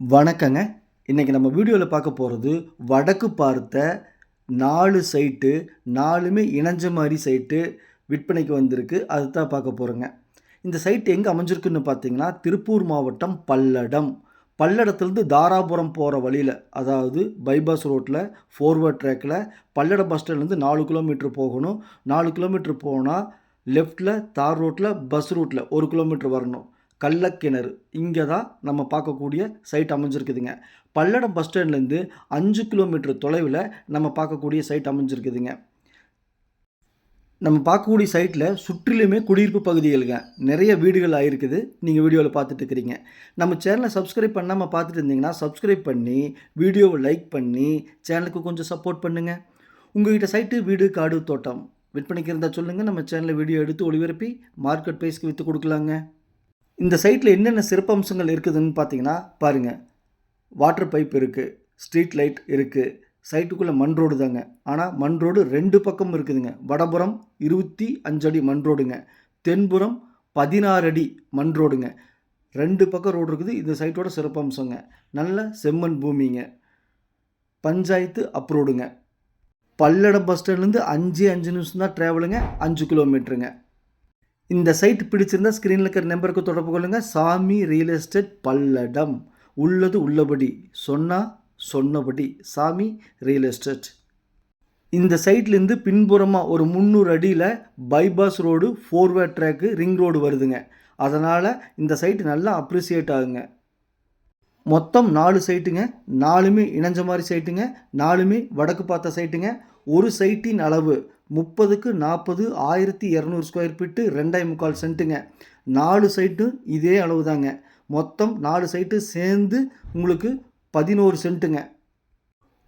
வணக்கங்க. இன்றைக்கி நம்ம வீடியோவில் பார்க்க போகிறது வடக்கு பார்த்த நாலு சைட்டு நாலுமே இணைஞ்ச மாதிரி சைட்டு விற்பனைக்கு வந்திருக்கு. அதுதான் பார்க்க போகிறோங்க இந்த சைட்டு எங்கே அமைஞ்சிருக்குன்னு பார்த்தீங்கன்னா திருப்பூர் மாவட்டம் பல்லடம். பல்லடத்துலேருந்து தாராபுரம் போகிற வழியில் அதாவது பைபாஸ் ரோட்டில் ஃபோர்வர்ட் ட்ராக்கில் பல்லடம் பஸ் ஸ்டாண்ட்லேருந்து நாலு கிலோமீட்டர் போகணும். நாலு கிலோமீட்டர் போனால் லெஃப்ட்டில் தார் ரோட்டில் பஸ் ரூட்டில் ஒரு கிலோமீட்டர் வரணும். கள்ளக்கிணறு. இங்கே தான் நம்ம பார்க்கக்கூடிய சைட் அமைஞ்சிருக்குதுங்க. பல்லடம் பஸ் ஸ்டாண்ட்லேருந்து அஞ்சு கிலோமீட்டர் தொலைவில் நம்ம பார்க்கக்கூடிய சைட் அமைஞ்சிருக்குதுங்க. நம்ம பார்க்கக்கூடிய சைட்டில் சுற்றிலுமே குடியிருப்பு பகுதிகளுங்க. நிறைய வீடுகள் ஆகிருக்குது நீங்கள் வீடியோவில் பார்த்துட்டு இருக்கிறீங்க நம்ம சேனலை சப்ஸ்கிரைப் பண்ணாமல் பார்த்துட்டு இருந்தீங்கன்னா சப்ஸ்கிரைப் பண்ணி வீடியோவை லைக் பண்ணி சேனலுக்கு கொஞ்சம் சப்போர்ட் பண்ணுங்கள் உங்கள்கிட்ட சைட்டு வீடு காடு தோட்டம் விற்பனைக்கு இருந்தால் சொல்லுங்கள் நம்ம சேனலில் வீடியோ எடுத்து ஒளிபரப்பி மார்க்கெட் ப்ரைஸ்க்கு விற்று கொடுக்கலாங்க. இந்த சைட்டில் என்னென்ன சிறப்பம்சங்கள் இருக்குதுன்னு பார்த்தீங்கன்னா பாருங்கள் வாட்டர் பைப் இருக்குது ஸ்ட்ரீட் லைட் இருக்குது சைட்டுக்குள்ளே மண் ரோடு தாங்க. ஆனால் மண் ரோடு ரெண்டு பக்கம் இருக்குதுங்க. வடபுறம் இருபத்தி அஞ்சடி மண் ரோடுங்க. தென்புறம் பதினாறு அடி மண் ரோடுங்க. ரெண்டு பக்கம் ரோடு இருக்குது இந்த சைட்டோட சிறப்பம்சங்க. நல்ல செம்மண் பூமிங்க. பஞ்சாயத்து அப்ரோடுங்க. பல்லடம் பஸ் ஸ்டாண்ட்லேருந்து அஞ்சு அஞ்சு நிமிஷம் தான் ட்ராவலுங்க அஞ்சு கிலோமீட்டருங்க இந்த சைட் பிடிச்சிருந்தா ஸ்க்ரீனில் இருக்கிற நம்பருக்கு தொடர்பு கொள்ளுங்கள் சாமி ரியல் எஸ்டேட் பல்லடம். உள்ளது உள்ளபடி. சொன்னால் சொன்னபடி. சாமி ரியல் எஸ்டேட் இந்த சைட்லேருந்து பின்புறமாக ஒரு முந்நூறு அடியில் bypass road four way track ring road வருதுங்க. அதனால் இந்த சைட்டு நல்லா அப்ரிசியேட் ஆகுங்க. மொத்தம் நாலு சைட்டுங்க நாலுமே இணைஞ்ச மாதிரி சைட்டுங்க நாலுமே வடக்கு பார்த்த சைட்டுங்க ஒரு சைட்டின் அளவு. முப்பதுக்கு நாற்பது ஆயிரத்தி இரநூறு ஸ்கொயர் ஃபீட்டு ரெண்டாய் முக்கால் சென்ட்டுங்க நாலு சைட்டும் இதே அளவு தாங்க மொத்தம் நாலு சைட்டு சேர்ந்து உங்களுக்கு பதினோரு சென்ட்டுங்க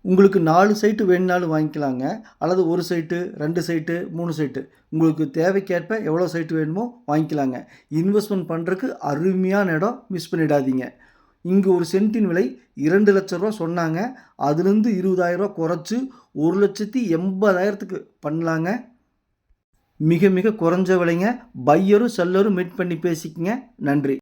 உங்களுக்கு நாலு சைட்டு வேணுனாலும் வாங்கிக்கலாங்க. அல்லது ஒரு சைட்டு ரெண்டு சைட்டு மூணு சைட்டு உங்களுக்கு தேவைக்கேற்ப எவ்வளோ சைட்டு வேணுமோ வாங்கிக்கலாங்க. இன்வெஸ்ட்மெண்ட் பண்ணுறதுக்கு அருமையான இடம் மிஸ் பண்ணிடாதீங்க. இங்கே ஒரு சென்ட்டின் விலை இரண்டு லட்ச ரூபா சொன்னாங்க. அதுலேருந்து இருபதாயிரரூவா குறைச்சி ஒரு லட்சத்தி எண்பதாயிரத்துக்கு பண்ணலாங்க. மிக மிக குறைஞ்ச விலைங்க. பையரும் செல்லரும் மீட் பண்ணி பேசிக்கங்க. நன்றி.